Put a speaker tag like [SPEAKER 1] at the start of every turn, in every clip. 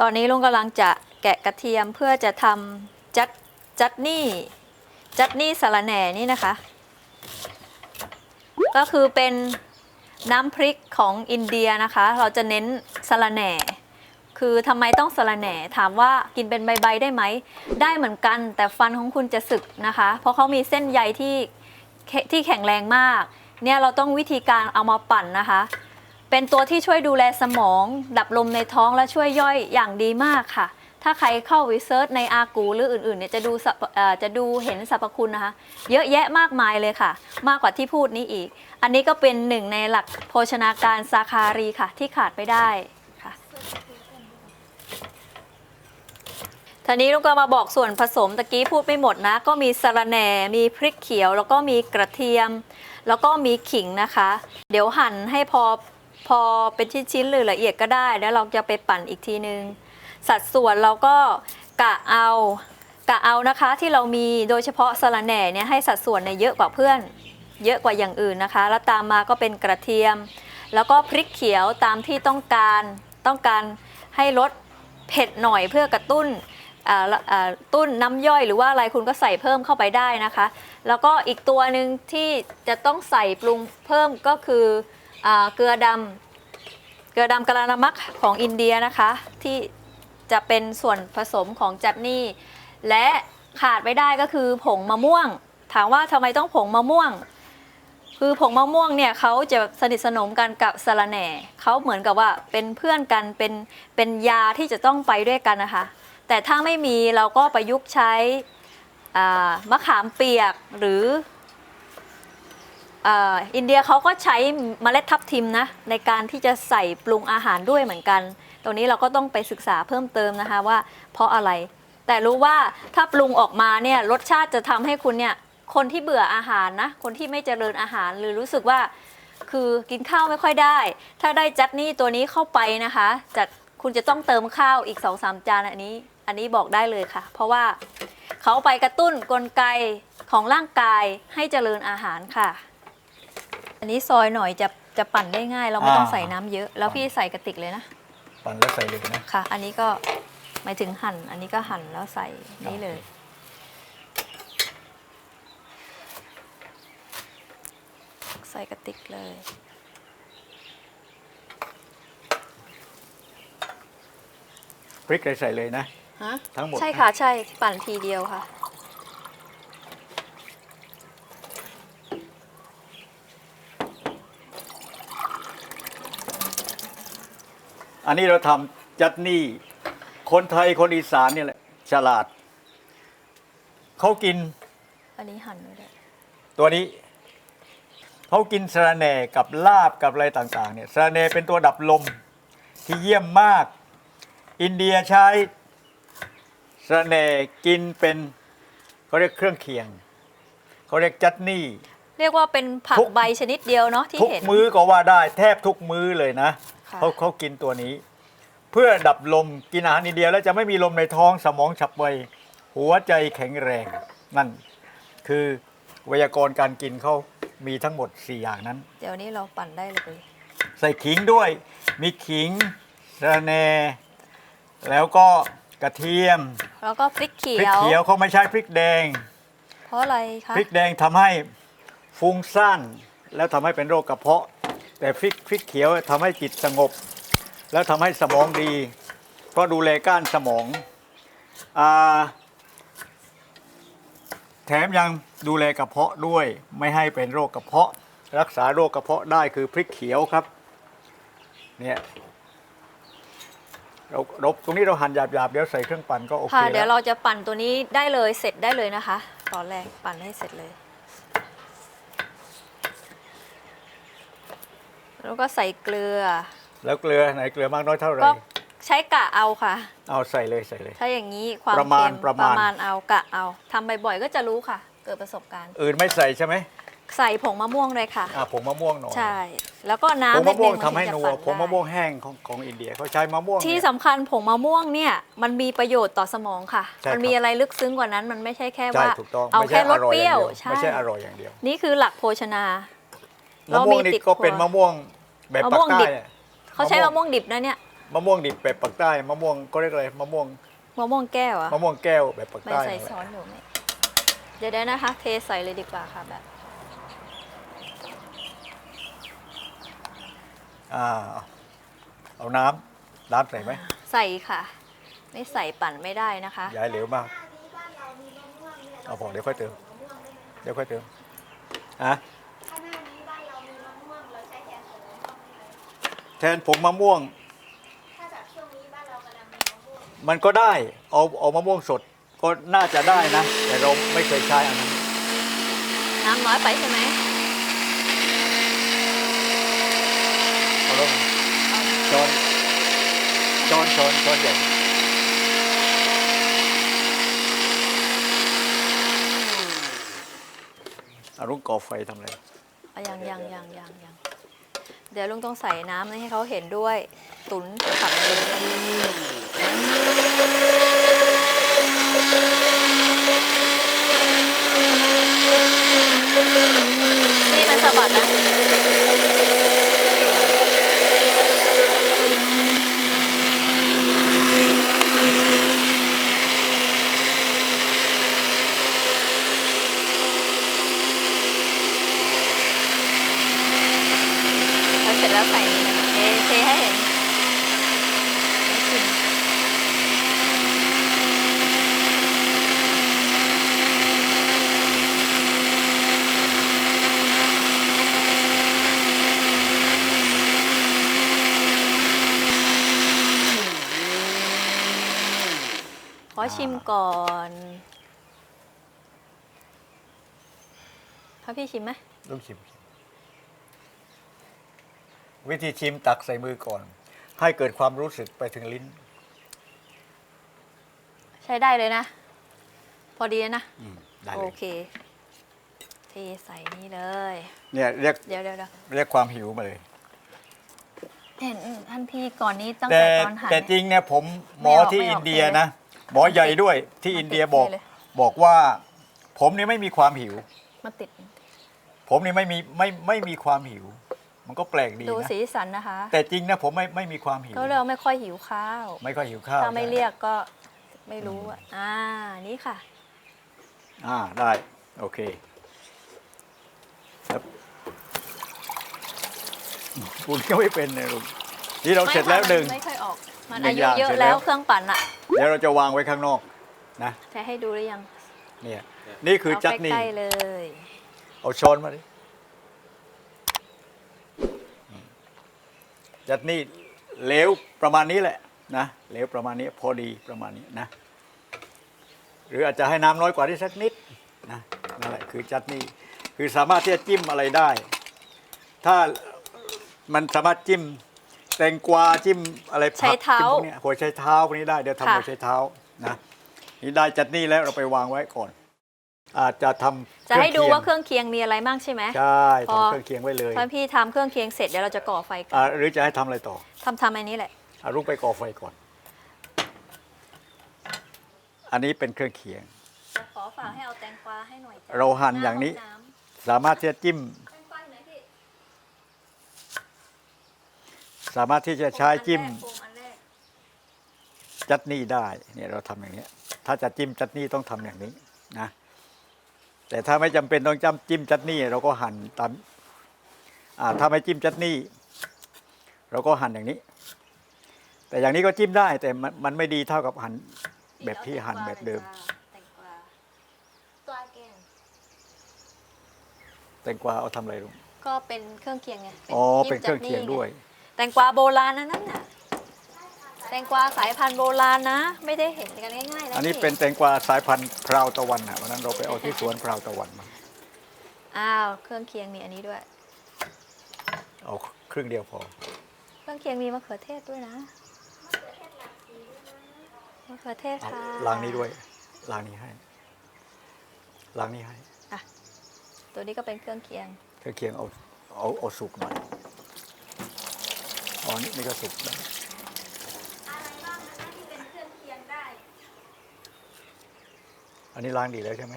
[SPEAKER 1] ตอนนี้ลุงกำลังจะแกะกระเทียมเพื่อจะทำจัดจัดนี่จัดนี่สาระแหน่นี่นะคะ ก็คือเป็นน้ำพริกของอินเดียนะคะ เราจะเน้นสาระแหน่ คือทำไมต้องสาระแหน่ ถามว่ากินเป็นใบๆได้ไหม ได้เหมือนกัน แต่ฟันของคุณจะสึกนะคะ เพราะเขามีเส้นใยที่ที่แข็งแรงมาก เนี่ยเราต้องวิธีการเอามาปั่นนะคะ เป็นตัวที่ช่วยดูแลสมอง ดับลมในท้องและช่วยย่อยอย่างดีมากค่ะ ถ้าใครเข้าวิเซิร์ชในอากูหรืออื่นๆเนี่ยจะดูสรรพเอ่อจะดูเห็นสรรพคุณนะคะ เยอะแยะมากมายเลยค่ะ มากกว่าที่พูดนี้อีก อันนี้ก็เป็นหนึ่งในหลักโภชนาการสาคารีค่ะ ที่ขาดไม่ได้ค่ะทีนี้ลุงก็มาบอกส่วนผสมตะกี้พูดไม่หมดนะ ก็มีสะระแหน่ มีพริกเขียว แล้วก็มีกระเทียม แล้วก็มีขิงนะคะ เดี๋ยวหั่นให้พอ พอเป็นชิ้นๆหรือละเอียดก็ได้ แล้วเราจะไปปั่นอีกทีนึง สัดส่วนเราก็กะเอากะเอานะคะที่เรามีโดยเฉพาะสะระแหน่เนี่ยให้สัดส่วนเนี่ยเยอะกว่าเพื่อน เยอะกว่าอย่างอื่นนะคะ แล้วตามมาก็เป็นกระเทียม แล้วก็พริกเขียวตามที่ต้องการต้องการให้ลดเผ็ดหน่อยเพื่อกระตุ้นตุ้นน้ำย่อยหรือว่าอะไรคุณก็ใส่เพิ่มเข้าไปได้นะคะ แล้วก็อีกตัวหนึ่งที่จะต้องใส่ปรุงเพิ่มก็คือ เกลือดำเกลือดำกะลานามักของอินเดียนะคะ ที่จะเป็นส่วนผสมของจัดนี่ และขาดไม่ได้ก็คือผงมะม่วง ถามว่าทำไมต้องผงมะม่วง คือผงมะม่วงเนี่ยเขาจะสนิทสนมกันกับสะระแหน่เขาเหมือนกับว่าเป็นเพื่อนกันเป็นเป็นยาที่จะต้องไปด้วยกันนะคะ แต่ถ้าไม่มีเราก็ประยุกต์ใช้มะขามเปียกหรือ อ่าอินเดียเขาก็ใช้เมล็ดทับทิมนะในการที่จะใส่ปรุงอาหารด้วยเหมือนกัน ตรงนี้เราก็ต้องไปศึกษาเพิ่มเติมนะคะว่าเพราะอะไร แต่รู้ว่าถ้าปรุงออกมาเนี่ยรสชาติจะทำให้คุณเนี่ยคนที่เบื่ออาหารนะคนที่ไม่เจริญอาหารหรือรู้สึกว่า คือกินข้าวไม่ค่อยได้ ถ้าได้จัดนี่ตัวนี้เข้าไปนะคะจัดคุณจะต้องเติมข้าวอีก2อสจานอันนี้ อันนี้บอกได้เลยค่ะ เพราะว่าเขาไปกระตุ้นกลไกของร่างกายให้เจริญอาหารค่ะ อันนี้ซอยหน่อยจะจะปั่นได้ง่าย เราไม่ต้อง
[SPEAKER 2] อ่า
[SPEAKER 1] ใส่น้ำเยอะ แล้วพี่ใส่กระติกเลยนะ
[SPEAKER 2] ปั่นแล้วใส่เลยนะ
[SPEAKER 1] ค่ะ อันนี้ก็หมายถึงหั่น อันนี้ก็หั่นแล้วใส่นี่เลย ใส่กระติกเลย
[SPEAKER 2] พริกเลยใส่เลยนะ
[SPEAKER 1] ฮะ
[SPEAKER 2] ทั้งหมด
[SPEAKER 1] ใช่ค่ะ ใช่ ปั่นทีเดียวค่ะ
[SPEAKER 2] อันนี้เราทำจัดนี่คนไทยคนอีสานเนี่ยแหละฉลาด เขากิน
[SPEAKER 1] อันนี้หั่นไม่ได้
[SPEAKER 2] ตัวนี้ เขากินสะระแหน่กับลาบกับอะไรต่าง ๆ เนี่ยสะระแหน่เป็นตัวดับลมที่เยี่ยมมาก อินเดียใช้สะระแหน่กินเป็นเขาเรียกเครื่องเคียงเขาเรียกจัดนี่
[SPEAKER 1] เรียกว่าเป็นผัก
[SPEAKER 2] ทุก
[SPEAKER 1] ใบชนิดเดียวเนาะที่
[SPEAKER 2] ทุก
[SPEAKER 1] เห็น
[SPEAKER 2] มื้อก็ว่าได้แทบทุกมื้อเลยนะ
[SPEAKER 1] ค่ะ
[SPEAKER 2] เขาเขากินตัวนี้ เพื่อดับลมกินอาหารอินเดียแล้วจะไม่มีลมในท้องสมองฉับไวหัวใจแข็งแรง นั่น คือไวยากรณ์การกินเขามีทั้งหมด 4 อย่างนั้น
[SPEAKER 1] เดี๋ยวนี้เราปั่นได้เลย
[SPEAKER 2] ใส่ขิงด้วย มีขิงสะระแหน่แล้วก็กระเทียม
[SPEAKER 1] แล้วก็พริกเขี
[SPEAKER 2] พริก
[SPEAKER 1] ยว
[SPEAKER 2] เขียวเขาไม่ใช่พริกแดง
[SPEAKER 1] เพราะอะไรคะ
[SPEAKER 2] พริกแดงทำให้ฟุ้งซ่านแล้วทำให้เป็นโรคกระเพาะ แต่พริกพริกเขียวทำให้จิตสงบ แล้วทำให้สมองดี เพราะดูแลก้านสมองอาแถมยังดูแลกระเพาะด้วยไม่ให้เป็นโรคกระเพาะ รักษาโรคกระเพาะได้คือพริกเขียวครับเนี่ยเราเราตรงนี้เราหั่นหยาบๆเดี๋ยวใส่เครื่องปั่นก็โอเค
[SPEAKER 1] ค่ะ เดี๋ยว
[SPEAKER 2] แล้ว
[SPEAKER 1] เราจะปั่นตัวนี้ได้เลยเสร็จได้เลยนะคะ ตอนแรกปั่นให้เสร็จเลย แล้วก็ใส่เกลือ
[SPEAKER 2] แล้วเกลือไหนเกลือมากน้อยเท่าไหร่
[SPEAKER 1] ก็ใช้กะเอาค่ะ
[SPEAKER 2] เอาใส่เลยใส่เลย
[SPEAKER 1] ถ้าอย่างนี้ความ
[SPEAKER 2] ประมาณ
[SPEAKER 1] เค็ม
[SPEAKER 2] ประมาณ
[SPEAKER 1] เอากะเอาทำบ่อยๆก็จะรู้ค่ะ เกิดประสบการณ์
[SPEAKER 2] อื่นไม่ใส่ใช่ไหม
[SPEAKER 1] ใส่ผงมะม่วงเลยค่ะ
[SPEAKER 2] อ่าผงมะม่วงหน่อย
[SPEAKER 1] ใช่ แล้วก็
[SPEAKER 2] ผง
[SPEAKER 1] น้ำ
[SPEAKER 2] มะม่วง
[SPEAKER 1] นิดนึ
[SPEAKER 2] ทำให้
[SPEAKER 1] ถึ
[SPEAKER 2] นั
[SPEAKER 1] จะ
[SPEAKER 2] ว
[SPEAKER 1] ปั่น
[SPEAKER 2] ผงมะ
[SPEAKER 1] ได้
[SPEAKER 2] ม่วงแห้งของของอินเดียเขาใช้มะม่วง
[SPEAKER 1] ที่
[SPEAKER 2] เนี่ย
[SPEAKER 1] สำคัญผงมะม่วงเนี่ยมันมีประโยชน์ต่อสมองค่ะ
[SPEAKER 2] ใช่
[SPEAKER 1] มันมีอะไรลึกซึ้งกว่านั้นมันไม่ใช่แค่
[SPEAKER 2] ใช่
[SPEAKER 1] ว่า
[SPEAKER 2] ถูกต้อง
[SPEAKER 1] เอา
[SPEAKER 2] ไม่
[SPEAKER 1] แค่
[SPEAKER 2] ใช่
[SPEAKER 1] ร
[SPEAKER 2] อ
[SPEAKER 1] ส
[SPEAKER 2] ร่อย
[SPEAKER 1] เป
[SPEAKER 2] อ
[SPEAKER 1] รี้ยว
[SPEAKER 2] ย่างเดียว
[SPEAKER 1] ใช่
[SPEAKER 2] ไม่ใช่อร่อยอย่างเดียว
[SPEAKER 1] นี่คือหลักโภชนา
[SPEAKER 2] มะม่วงนี่
[SPEAKER 1] ติด
[SPEAKER 2] ก็เป็น
[SPEAKER 1] ครัว
[SPEAKER 2] มะม่วงแบบ
[SPEAKER 1] มะ
[SPEAKER 2] ปาก
[SPEAKER 1] ม่วง
[SPEAKER 2] ใต้
[SPEAKER 1] ดิบ
[SPEAKER 2] อะ
[SPEAKER 1] เขาใช้มะม่วงดิบนะเนี่ย
[SPEAKER 2] มมะม่วงดิบแบบปักใต้มะม่วงก็เรียกอะไรมะม่วง
[SPEAKER 1] มะม่วงแก้วอะ
[SPEAKER 2] มะม่วงแก้วแบบปัก
[SPEAKER 1] ไม่
[SPEAKER 2] ใต้
[SPEAKER 1] ใส่
[SPEAKER 2] นั่นแหละ
[SPEAKER 1] ซ้อนหนูไหมเดี๋ยวได้นะคะ เทใส่เลยดีกว่าค่ะแบบ
[SPEAKER 2] อ่าเอาน้ำน้ำใส่ไหม
[SPEAKER 1] ใส่ค่ะ ไม่ใส่ปั่นไม่ได้นะคะ
[SPEAKER 2] อย่าให้เหลวมากเอาพอเดี๋ยวค่อยเติมเดี๋ยวค่อยเติมอะ
[SPEAKER 3] ทนผงมะม่วง ถ้าแบบช่วงนี้บ้านเรากำลังมีมะม่วง
[SPEAKER 2] มันก็ได้เอาเอามะม่วงสดก็น่าจะได้นะ แต่เราไม่เคยใช้อันนั้น
[SPEAKER 1] น้ำน้อยไปใช่ไหม
[SPEAKER 2] เอาลงช้อนช้อนช้อนช้อนใหญ่อารุงก่อไฟทำอะไร
[SPEAKER 1] อะยังยังยังยังยัง เดี๋ยวลุงต้องใส่น้ำให้เขาเห็นด้วย ตุ๋นผักตุ๋นมันสะบัดนะ แล้วเสร็จแล้วใส่นี่นะเทเทให้เห็นให้ชิมขอ ชิมก่อนพระพี่ชิมไหม
[SPEAKER 2] ลูกชิม วิธีชิมตักใส่มือก่อน ให้เกิดความรู้สึกไปถึงลิ้น
[SPEAKER 1] ใช้ได้เลยนะ พอดีนะ
[SPEAKER 2] อืมได้
[SPEAKER 1] โอ
[SPEAKER 2] เลย
[SPEAKER 1] เคเทใส่นี่เลย
[SPEAKER 2] เนี่ยเรียก
[SPEAKER 1] เดี๋ยวเดี๋ยวเดี๋ยว
[SPEAKER 2] เรียกความหิวมาเลย
[SPEAKER 1] เห็นท่านพี่ก่อนนี้ตั้ง
[SPEAKER 2] แต่
[SPEAKER 1] แต่ตอนหัน
[SPEAKER 2] แต่จริงเนี่ยผมหมอ
[SPEAKER 1] ไม่ออก
[SPEAKER 2] ที่
[SPEAKER 1] ไม่ออก
[SPEAKER 2] อินเดีย
[SPEAKER 1] เลย
[SPEAKER 2] นะ หมอใหญ่ด้วยที่
[SPEAKER 1] มันติด
[SPEAKER 2] อินเดียบอก
[SPEAKER 1] เลย
[SPEAKER 2] บอกว่า ผมนี่ไม่มีความหิว
[SPEAKER 1] มาติด
[SPEAKER 2] ผมนี่ไม่มีไม่ไม่มีความหิว มันก็แปลกดี
[SPEAKER 1] ดู
[SPEAKER 2] นะ
[SPEAKER 1] สีสันนะคะ
[SPEAKER 2] แต่จริงนะผมไม่ไม่มีความหิว
[SPEAKER 1] ก็เราไม่ค่อยหิวข้าว
[SPEAKER 2] ไม่ค่อยหิวข้าว
[SPEAKER 1] ถ้าไม่
[SPEAKER 2] ใช่
[SPEAKER 1] เรียกก็ไม่รู้อะอ่า นี่ค่ะ
[SPEAKER 2] อ่าได้ โอเคครับคุณก็ไม่เป็นเลยลุงนี่เราเสร็จแล้วหนึ่ง
[SPEAKER 1] ไม่ค่อยออก มัน
[SPEAKER 2] หนึ่
[SPEAKER 1] อางยุ
[SPEAKER 2] อย่าง
[SPEAKER 1] เยอะ
[SPEAKER 2] เสร็จแล้
[SPEAKER 1] แล้ววเครื่องปั่นอะ
[SPEAKER 2] เดี๋ยวเราจะวางไว้ข้างนอกนะ
[SPEAKER 1] แทให้ดูหรือยัง
[SPEAKER 2] เนี่ยนี่คือ
[SPEAKER 1] เอา
[SPEAKER 2] จัตนี่
[SPEAKER 1] ใกล้ๆเลย
[SPEAKER 2] เอาช้อนมาดิจัตนี่เหลวประมาณนี้แหละนะเหลวประมาณนี้พอดีประมาณนี้นะ หรืออาจจะให้น้ำน้อยกว่านี้สักนิดนะนั่นแหละคือจัตนี่คือสามารถที่จะจิ้มอะไรได้ ถ้ามันสามารถจิ้ม แตงกวาจิ้มอะไรผัก
[SPEAKER 1] ใช้เท้า
[SPEAKER 2] จิ้มพวกเนี้ยหัวใช้เท้าพวกนี้ได้เดี๋ยวทำ
[SPEAKER 1] ค่ะ
[SPEAKER 2] หัวใช้เท้านะนี่ได้จัตนี่แล้วเราไปวางไว้ก่อน อาจจะทำ
[SPEAKER 1] จะให้ดูว่าเค
[SPEAKER 2] ครื่อง
[SPEAKER 1] รื่องเคียงมีอะไรบ้างใช่ไหม
[SPEAKER 2] ใช่
[SPEAKER 1] พอ
[SPEAKER 2] ทำเครื่องเคียงไว้เลย
[SPEAKER 1] ท่านพี่ทำเครื่องเคียงเสร็จเดี๋ยวเราจะก่อไฟกั
[SPEAKER 2] อ่านหรือจะให้ทำอะไรต่อ
[SPEAKER 1] ทำทำอันนี้แหละ
[SPEAKER 2] อารุกไปก่อไฟก่อน อันนี้เป็นเครื่องเคียง
[SPEAKER 1] จะขอฝากให้เอาแตงกวาให้หน่อยจ้ะ
[SPEAKER 2] เราหั่นอย่างนี้ สามารถที่จะจิ้ม
[SPEAKER 1] แตงกวาอยู่ไหนพี่
[SPEAKER 2] สามารถที่จะใช้จิ้ม
[SPEAKER 1] โฟอันแรก
[SPEAKER 2] จัตนี่ได้เนี่ยเราทำอย่างนี้ยถ้าจะจิ้มจัตนี่ต้องทำอย่างนี้นะแต่ถ้าไม่จำเป็นต้องจำจิ้มจัตนี่เราก็หั่นตามอ่าถ้าไม่จิ้มจัตนี่เราก็หั่นอย่างนี้ แต่อย่างนี้ก็จิ้มได้แต่มันมันไม่ดีเท่ากับหั่นแบบที่หั่นแบบเดิม
[SPEAKER 1] แตงกวา
[SPEAKER 3] ตัวแกง
[SPEAKER 2] แตงกวาเอาทำอะไรลุง
[SPEAKER 1] ก็เป็นเครื่องเคียงไง
[SPEAKER 2] อ๋อ
[SPEAKER 1] จิ้ม
[SPEAKER 2] เป็นเครื่องเคียง
[SPEAKER 1] จัดนี่
[SPEAKER 2] ด้วย
[SPEAKER 1] แตงกวาโบราณนะนั่นน่ะแตงกวาสายพันธุ์โบราณนะ ไม่ได้เห็นกันง่ายๆนะ
[SPEAKER 2] อันนี้
[SPEAKER 1] พี่
[SPEAKER 2] เป็นแตงกวาสายพันธุ์พราวตะวันนะวันนั้นเราไปเอาที่สวนพราวตะวันมา
[SPEAKER 1] อ้าวเครื่องเคียงมีอันนี้ด้วย
[SPEAKER 2] เอาครึ่งเดียวพอ
[SPEAKER 1] เครื่องเคียงมีมะเขือเทศด้วยนะมะเขือเทศ
[SPEAKER 2] เอา
[SPEAKER 1] ค่ะ
[SPEAKER 2] ล้างนี้ด้วยล้างนี้ให้ล้างนี้ให้
[SPEAKER 1] อะ ตัวนี้ก็เป็นเครื่องเคียง
[SPEAKER 2] เครื่องเคียงเอาเอาเอาสุกหน่อย อ๋อนี่นี่ก็สุกแล้ว
[SPEAKER 3] อะไรบ้างนะคะที่เป็นเครื่องเคียงได้
[SPEAKER 2] อันนี้ล้างดีแล้วใช่ไหม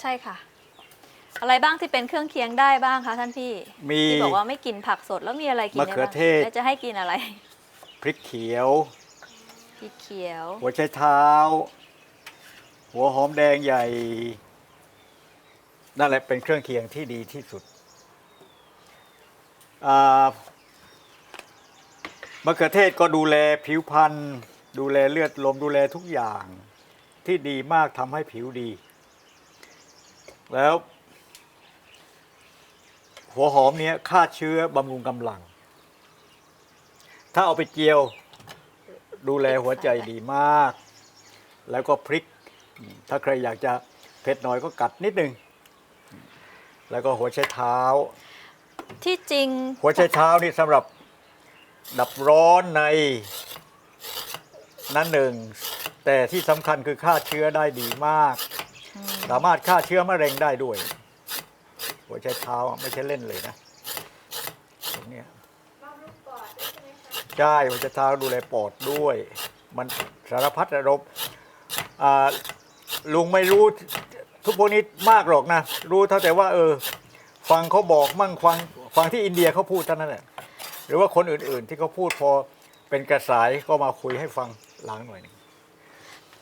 [SPEAKER 1] ใช่ค่ะ อะไรบ้างที่เป็นเครื่องเคียงได้บ้างคะท่านพี่
[SPEAKER 2] มี
[SPEAKER 1] ที่บอกว่าไม่กินผักสดแล้วมีอะไรกินได้
[SPEAKER 2] มะเขือ
[SPEAKER 1] บ้าง
[SPEAKER 2] เทศ
[SPEAKER 1] แล้วจะให้กินอะไร
[SPEAKER 2] พริกเขียว
[SPEAKER 1] พริกเขียว
[SPEAKER 2] หัวไชเท้า หัวหอมแดงใหญ่ นั่นแหละเป็นเครื่องเคียงที่ดีที่สุดอ่า มะเขือเทศก็ดูแลผิวพรรณดูแลเลือดลมดูแลทุกอย่าง ที่ดีมากทำให้ผิวดี แล้ว หัวหอมเนี้ยฆ่าเชื้อบำรุงกำลัง ถ้าเอาไปเจียว ดูแลหัวใจดีมาก แล้วก็พริก ถ้าใครอยากจะเผ็ดหน่อยก็กัดนิดนึง แล้วก็หัวไชเท้า
[SPEAKER 1] ที่จริง
[SPEAKER 2] หัวไชเท้านี่สำหรับ ดับร้อนในนั่นหนึ่ง แต่ที่สำคัญคือฆ่าเชื้อได้ดีมาก สามารถฆ่าเชื้อมะเร็งได้ด้วย หัวไชเท้าอะไม่ใช่เล่นเลยนะตรงเนี้ย
[SPEAKER 3] บำรุงปอดด้วยใช่ไหมคะ
[SPEAKER 2] ใช่หัวไชเท้าดูแลปอดด้วย มันสารพัดอารมณ์อ่าลุงไม่รู้ทุกพวกนี้มากหรอกนะ รู้เท่าแต่ว่า เออ ฟังเขาบอกมั่งฟังฟังที่อินเดียเขาพูดเท่านั้นแหละ หรือว่าคนอื่นๆ ที่เขาพูดพอเป็นกระสายก็มาคุยให้ฟังหลังหน่อยหนึง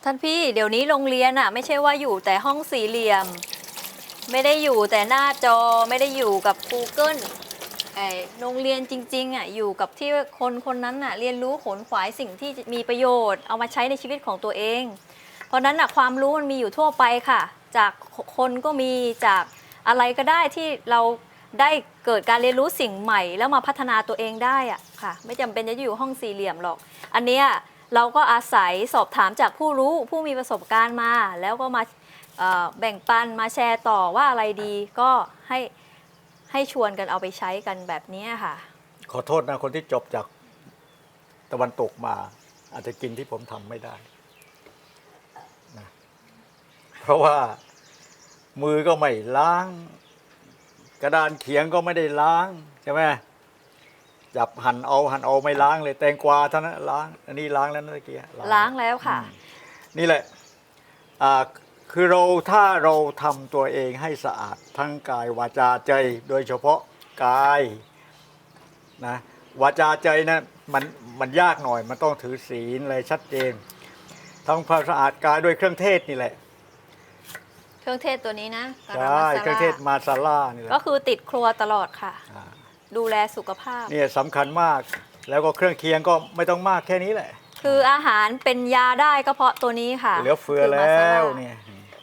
[SPEAKER 1] ท่านพี่เดี๋ยวนี้โรงเรียนอะไม่ใช่ว่าอยู่แต่ห้องสี่เหลี่ยม ไม่ได้อยู่แต่หน้าจอไม่ได้อยู่กับ Google ไอ้โรงเรียนจริงๆอะอยู่กับที่คนคนนั้นอะเรียนรู้ขนขวายสิ่งที่มีประโยชน์ เอามาใช้ในชีวิตของตัวเอง เพราะฉะนั้นอะความรู้มันมีอยู่ทั่วไปค่ะ จากคนก็มีจากอะไรก็ได้ที่เรา ได้เกิดการเรียนรู้สิ่งใหม่ แล้วมาพัฒนาตัวเองได้อะค่ะ ไม่จำเป็นจะอยู่ห้องสี่เหลี่ยมหรอก อันเนี้ยเราก็อาศัยสอบถามจากผู้รู้ผู้มีประสบการณ์มา แล้วก็มาเอ่อแบ่งปันมาแชร์ต่อว่าอะไรดีก็ให้ให้ชวนกันเอาไปใช้กันแบบเนี้ยค่ะ
[SPEAKER 2] ขอโทษนะคนที่จบจากตะวันตกมา อาจจะกินที่ผมทำไม่ได้นะเพราะว่ามือก็ไม่ล้าง กระดานเขียงก็ไม่ได้ล้างใช่ไหมจับหั่นเอาหั่นเอาไม่ล้างเลย แตงกวาเท่านั้นล้างอันนี้ล้างแล้วนะตะกี้
[SPEAKER 1] ล้างแล้วค่ะ
[SPEAKER 2] นี่แหละอ่าคือเราถ้าเราทำตัวเองให้สะอาดทั้งกายวาจาใจ โดยเฉพาะกายนะวาจาใจนะมันมันยากหน่อยมันต้องถือศีลอะไรชัดเจนทำความสะอาดกายด้วยเครื่องเทศนี่แหละ
[SPEAKER 1] เครื่องเทศตัวนี้นะกะ
[SPEAKER 2] ใช
[SPEAKER 1] รา่มาซา
[SPEAKER 2] เครื่องเทศ
[SPEAKER 1] ลา
[SPEAKER 2] มาซาล่านี่แหละ
[SPEAKER 1] ก็คือติดครัวตลอดค่ะ
[SPEAKER 2] อ่า
[SPEAKER 1] ดูแลสุขภาพ
[SPEAKER 2] เนี่ยสำคัญมาก แล้วก็เครื่องเคียงก็ไม่ต้องมากแค่นี้แหละ
[SPEAKER 1] คืออาหารเป็นยาได้ก็เพราะตัวนี้ค่ะ
[SPEAKER 2] เหลือเฟือ
[SPEAKER 1] คืมา
[SPEAKER 2] แล้
[SPEAKER 1] ซาว
[SPEAKER 2] เนี่ย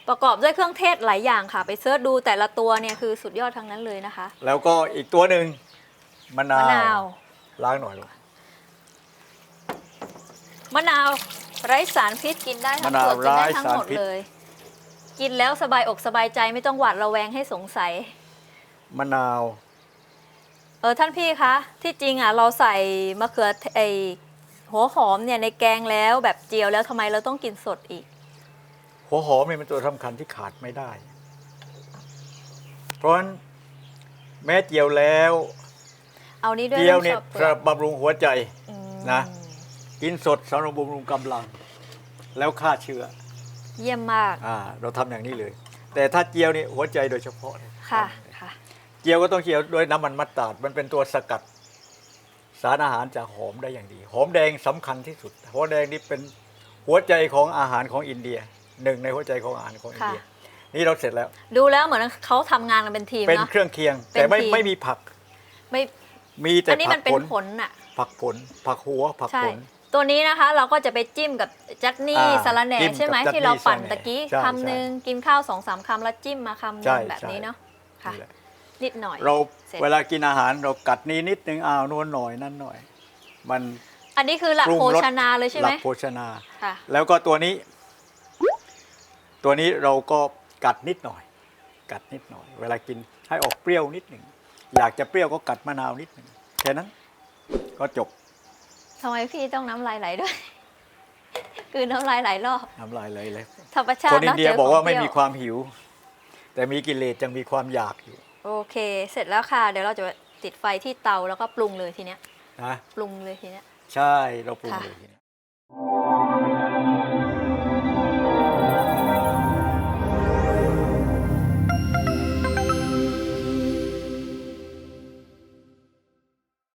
[SPEAKER 1] ประกอบด้วยเครื่องเทศหลายอย่างค่ะ ไปเสิร์ชดูแต่ละตัวเนี่ยคือสุดยอดทั้งนั้นเลยนะคะ
[SPEAKER 2] แล้วก็อีกตัวหนึ่งมะนามะ
[SPEAKER 1] นาว
[SPEAKER 2] ล้างหน่อยลูก
[SPEAKER 1] มะนาวไร้สารพิษกินได้ทั้ง
[SPEAKER 2] มะนาว
[SPEAKER 1] เปลือกกินได้
[SPEAKER 2] ไร้
[SPEAKER 1] ทั้ง
[SPEAKER 2] สาร
[SPEAKER 1] หมด
[SPEAKER 2] พิษ
[SPEAKER 1] เลย กินแล้วสบายอกสบายใจไม่ต้องหวาดระแวงให้สงสัย
[SPEAKER 2] มะนาว
[SPEAKER 1] เออท่านพี่คะที่จริงอะเราใส่มะเขือไอหัวหอมเนี่ยในแกงแล้วแบบเจียวแล้วทำไมเราต้องกินสดอีก
[SPEAKER 2] หัวหอมเนี่ยเป็นตัวสำคัญที่ขาดไม่ได้ เพราะฉะนั้นแม้เจียวแล้ว
[SPEAKER 1] เอานี้ด้วย
[SPEAKER 2] เจียวเนี่ย
[SPEAKER 1] ชอบปลื
[SPEAKER 2] สำห
[SPEAKER 1] อ
[SPEAKER 2] รั
[SPEAKER 1] ก
[SPEAKER 2] บบำรุงหัวใจ
[SPEAKER 1] อืม
[SPEAKER 2] นะ กินสดสำหรับบำรุงกำลัง แล้วฆ่าเชื้อ
[SPEAKER 1] เยี่ยมมาก
[SPEAKER 2] อ่าเราทำอย่างนี้เลย แต่ถ้าเจียวเนี่ยหัวใจโดยเฉพาะเลย
[SPEAKER 1] ค่ะ
[SPEAKER 2] ทำเลย
[SPEAKER 1] ค่ะ
[SPEAKER 2] เจียวก็ต้องเจียวด้วยน้ำมันมัสตาร์ดมันเป็นตัวสกัด สารอาหารจากหอมได้อย่างดี หอมแดงสำคัญที่สุดหอมแดงนี่เป็นหัวใจของอาหารของอินเดียหนึ่งในหัวใจของอาหารของอินเดีย นี่เราเสร็จแล้ว
[SPEAKER 1] ดูแล้วเหมือนเขาทำงานกันเป็นทีม
[SPEAKER 2] เป็น
[SPEAKER 1] เนาะ
[SPEAKER 2] เครื่องเคียง
[SPEAKER 1] เป็น
[SPEAKER 2] แต่ไม่
[SPEAKER 1] ทีม
[SPEAKER 2] ไม่มีผัก
[SPEAKER 1] ไม่
[SPEAKER 2] มีแต่
[SPEAKER 1] อันนี้
[SPEAKER 2] ผั
[SPEAKER 1] มัน
[SPEAKER 2] ก
[SPEAKER 1] เป็น
[SPEAKER 2] ผล
[SPEAKER 1] ผลน่ะ
[SPEAKER 2] ผักผล ผักหัวผัก
[SPEAKER 1] ใช่
[SPEAKER 2] ผล
[SPEAKER 1] ตัวนี้นะคะเราก็จะไปจิ้มกับจัตนี่
[SPEAKER 2] อ่า
[SPEAKER 1] สาระแหน่
[SPEAKER 2] จิ้มกับ
[SPEAKER 1] ใช่ไหม
[SPEAKER 2] จัตนี่
[SPEAKER 1] ที่เราปั่น
[SPEAKER 2] สาระแหน่
[SPEAKER 1] ตะกี้
[SPEAKER 2] ใช่
[SPEAKER 1] คำหนึ่งกินข้าวสองสามคำแล้วจิ้มมาคำห
[SPEAKER 2] ใช่
[SPEAKER 1] นึ่งแบบ
[SPEAKER 2] ใช่
[SPEAKER 1] นี้เนาะค่ะ
[SPEAKER 2] นี่แหละ
[SPEAKER 1] นิดหน่อย
[SPEAKER 2] เรา
[SPEAKER 1] เสร็จ
[SPEAKER 2] เวลากินอาหารเรากัดนี้นิดนึงอ้าวนวลหน่อยนั่นหน่อย มัน
[SPEAKER 1] อันนี้คือหลัก
[SPEAKER 2] ปรุง
[SPEAKER 1] โภ
[SPEAKER 2] รส
[SPEAKER 1] ชนาเลยใช่
[SPEAKER 2] ห
[SPEAKER 1] ไห
[SPEAKER 2] ลั
[SPEAKER 1] ม
[SPEAKER 2] กโภชนา
[SPEAKER 1] ค่ะ
[SPEAKER 2] แล้วก็ตัวนี้ ตัวนี้เราก็กัดนิดหน่อย กัดนิดหน่อย เวลากินให้ออกเปรี้ยวนิดหนึ่งอยากจะเปรี้ยวก็กัดมะนาวนิดหนึ่งแค่นั้นก็จบ
[SPEAKER 1] ทำไมพี่ต้องน้ำลายไหลด้วย คือน้ำลายไหลรอบ
[SPEAKER 2] น้ำลายเลยเลย
[SPEAKER 1] ธรรมชา
[SPEAKER 2] ค
[SPEAKER 1] ติ
[SPEAKER 2] นอินเดียะ
[SPEAKER 1] จ
[SPEAKER 2] บอกว่า
[SPEAKER 1] ขง
[SPEAKER 2] ไม่
[SPEAKER 1] เปรี้
[SPEAKER 2] มีความหิว แต่มีกิเลสยังมีความอยากอยู่
[SPEAKER 1] โอเค เสร็จแล้วค่ะ เดี๋ยวเราจะติดไฟที่เตาแล้วก็ปรุงเลยทีเนี้ย
[SPEAKER 2] นะ
[SPEAKER 1] ปรุงเลยทีเนี้ย
[SPEAKER 2] ใช่เราปรุง
[SPEAKER 1] ค่ะ
[SPEAKER 2] เลยทีนี้